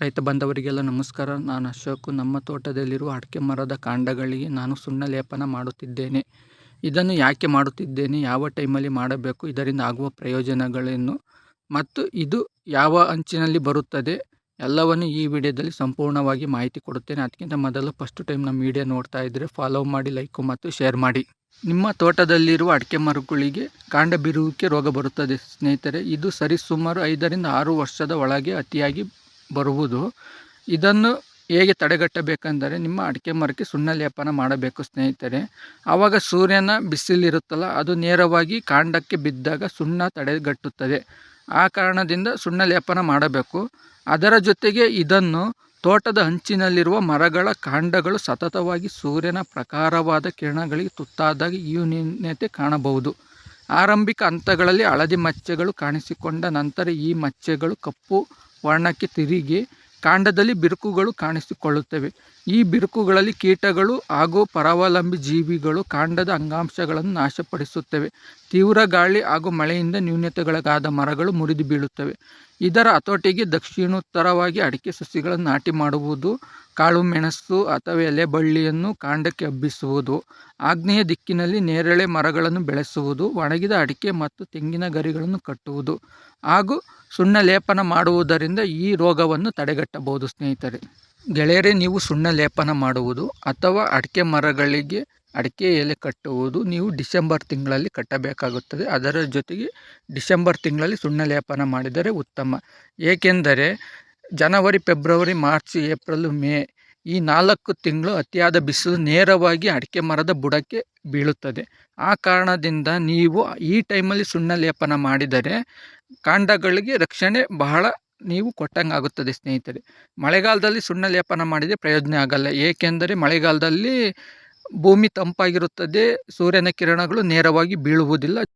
ರೈತ ಬಂದವರಿಗೆಲ್ಲ ನಮಸ್ಕಾರ. ನಾನು ಅಶೋಕ್. ನಮ್ಮ ತೋಟದಲ್ಲಿರುವ ಅಡಿಕೆ ಮರದ ಕಾಂಡಗಳಿಗೆ ನಾನು ಸುಣ್ಣ ಲೇಪನ ಮಾಡುತ್ತಿದ್ದೇನೆ. ಇದನ್ನು ಯಾಕೆ ಮಾಡುತ್ತಿದ್ದೇನೆ? ಯಾವ ಟೈಮಲ್ಲಿ ಮಾಡಬೇಕು? ಇದರಿಂದ ಆಗುವ ಪ್ರಯೋಜನಗಳೇನು? ಮತ್ತು ಇದು ಯಾವ ಅಂಚಿನಲ್ಲಿ ಬರುತ್ತದೆ? ಎಲ್ಲವನ್ನು ಈ ವಿಡಿಯೋದಲ್ಲಿ ಸಂಪೂರ್ಣವಾಗಿ ಮಾಹಿತಿ ಕೊಡುತ್ತೇನೆ. ಅದಕ್ಕಿಂತ ಮೊದಲು ಫಸ್ಟ್ ಟೈಮ್ ನಮ್ಮ ವಿಡಿಯೋ ನೋಡ್ತಾ ಇದ್ದರೆ ಫಾಲೋ ಮಾಡಿ, ಲೈಕು ಮತ್ತು ಶೇರ್ ಮಾಡಿ. ನಿಮ್ಮ ತೋಟದಲ್ಲಿರುವ ಅಡಿಕೆ ಮರಗಳಿಗೆ ಕಾಂಡ ಬಿರುವಿಕೆ ರೋಗ ಬರುತ್ತದೆ ಸ್ನೇಹಿತರೆ. ಇದು ಸರಿಸುಮಾರು ಐದರಿಂದ ಆರು ವರ್ಷದ ಒಳಗೆ ಅತಿಯಾಗಿ ಬರುವುದು. ಇದನ್ನು ಹೇಗೆ ತಡೆಗಟ್ಟಬೇಕೆಂದರೆ ನಿಮ್ಮ ಅಡಿಕೆ ಮರಕ್ಕೆ ಸುಣ್ಣ ಲೇಪನ ಮಾಡಬೇಕು ಸ್ನೇಹಿತರೆ. ಆವಾಗ ಸೂರ್ಯನ ಬಿಸಿಲಿರುತ್ತಲ್ಲ, ಅದು ನೇರವಾಗಿ ಕಾಂಡಕ್ಕೆ ಬಿದ್ದಾಗ ಸುಣ್ಣ ತಡೆಗಟ್ಟುತ್ತದೆ. ಆ ಕಾರಣದಿಂದ ಸುಣ್ಣ ಲೇಪನ ಮಾಡಬೇಕು. ಅದರ ಜೊತೆಗೆ ಇದನ್ನು ತೋಟದ ಅಂಚಿನಲ್ಲಿರುವ ಮರಗಳ ಕಾಂಡಗಳು ಸತತವಾಗಿ ಸೂರ್ಯನ ಪ್ರಕಾರವಾದ ಕಿರಣಗಳಿಗೆ ತುತ್ತಾದಾಗ ಈ ನ್ಯೂನ್ಯತೆ ಕಾಣಬಹುದು. ಆರಂಭಿಕ ಹಂತಗಳಲ್ಲಿ ಹಳದಿ ಮಚ್ಚೆಗಳು ಕಾಣಿಸಿಕೊಂಡ ನಂತರ ಈ ಮಚ್ಚೆಗಳು ಕಪ್ಪು ವರ್ಣಕ್ಕೆ ತಿರುಗಿ ಕಾಂಡದಲ್ಲಿ ಬಿರುಕುಗಳು ಕಾಣಿಸಿಕೊಳ್ಳುತ್ತವೆ. ಈ ಬಿರುಕುಗಳಲ್ಲಿ ಕೀಟಗಳು ಹಾಗೂ ಪರಾವಲಂಬಿ ಜೀವಿಗಳು ಕಾಂಡದ ಅಂಗಾಂಶಗಳನ್ನು ನಾಶಪಡಿಸುತ್ತವೆ. ತೀವ್ರ ಗಾಳಿ ಹಾಗೂ ಮಳೆಯಿಂದ ನ್ಯೂನತೆಗಳಾದ ಮರಗಳು ಮುರಿದು ಬೀಳುತ್ತವೆ ಇದರ ಹತೋಟಿಗೆ ದಕ್ಷಿಣೋತ್ತರವಾಗಿ ಅಡಿಕೆ ಸಸಿಗಳನ್ನು ನಾಟಿ ಮಾಡುವುದು ಕಾಳು ಮೆಣಸು ಅಥವಾ ಎಲೆ ಬಳ್ಳಿಯನ್ನು ಕಾಂಡಕ್ಕೆ ಹಬ್ಬಿಸುವುದು. ಆಗ್ನೇಯ ದಿಕ್ಕಿನಲ್ಲಿ ನೇರಳೆ ಮರಗಳನ್ನು ಬೆಳೆಸುವುದು, ಒಣಗಿದ ಅಡಿಕೆ ಮತ್ತು ತೆಂಗಿನ ಗರಿಗಳನ್ನು ಕಟ್ಟುವುದು ಹಾಗೂ ಸುಣ್ಣ ಲೇಪನ ಮಾಡುವುದರಿಂದ ಈ ರೋಗವನ್ನು ತಡೆಗಟ್ಟಬಹುದು ಸ್ನೇಹಿತರೆ. ಗೆಳೆಯರೇ, ನೀವು ಸುಣ್ಣ ಲೇಪನ ಮಾಡುವುದು ಅಥವಾ ಅಡಿಕೆ ಮರಗಳಿಗೆ ಅಡಿಕೆ ಎಲೆ ಕಟ್ಟುವುದು ನೀವು ಡಿಸೆಂಬರ್ ತಿಂಗಳಲ್ಲಿ ಕಟ್ಟಬೇಕಾಗುತ್ತದೆ. ಅದರ ಜೊತೆಗೆ ಡಿಸೆಂಬರ್ ತಿಂಗಳಲ್ಲಿ ಸುಣ್ಣ ಲೇಪನ ಮಾಡಿದರೆ ಉತ್ತಮ. ಏಕೆಂದರೆ ಜನವರಿ, ಫೆಬ್ರವರಿ, ಮಾರ್ಚ್, ಏಪ್ರಿಲ್, ಮೇ ಈ ನಾಲ್ಕು ತಿಂಗಳು ಅತಿಯಾದ ಬಿಸಿಲು ನೇರವಾಗಿ ಅಡಿಕೆ ಮರದ ಬುಡಕ್ಕೆ ಬೀಳುತ್ತದೆ. ಆ ಕಾರಣದಿಂದ ನೀವು ಈ ಟೈಮಲ್ಲಿ ಸುಣ್ಣ ಲೇಪನ ಮಾಡಿದರೆ ಕಾಂಡಗಳಿಗೆ ರಕ್ಷಣೆ ಬಹಳ ನೀವು ಕೊಟ್ಟಂಗೆ ಆಗುತ್ತದೆ ಸ್ನೇಹಿತರೆ. ಮಳೆಗಾಲದಲ್ಲಿ ಸುಣ್ಣ ಲೇಪನ ಮಾಡಿದರೆ ಪ್ರಯೋಜನ ಆಗಲ್ಲ. ಏಕೆಂದರೆ ಮಳೆಗಾಲದಲ್ಲಿ ಭೂಮಿ ತಂಪಾಗಿರುತ್ತದೆ, ಸೂರ್ಯನ ಕಿರಣಗಳು ನೇರವಾಗಿ ಬೀಳುವುದಿಲ್ಲ.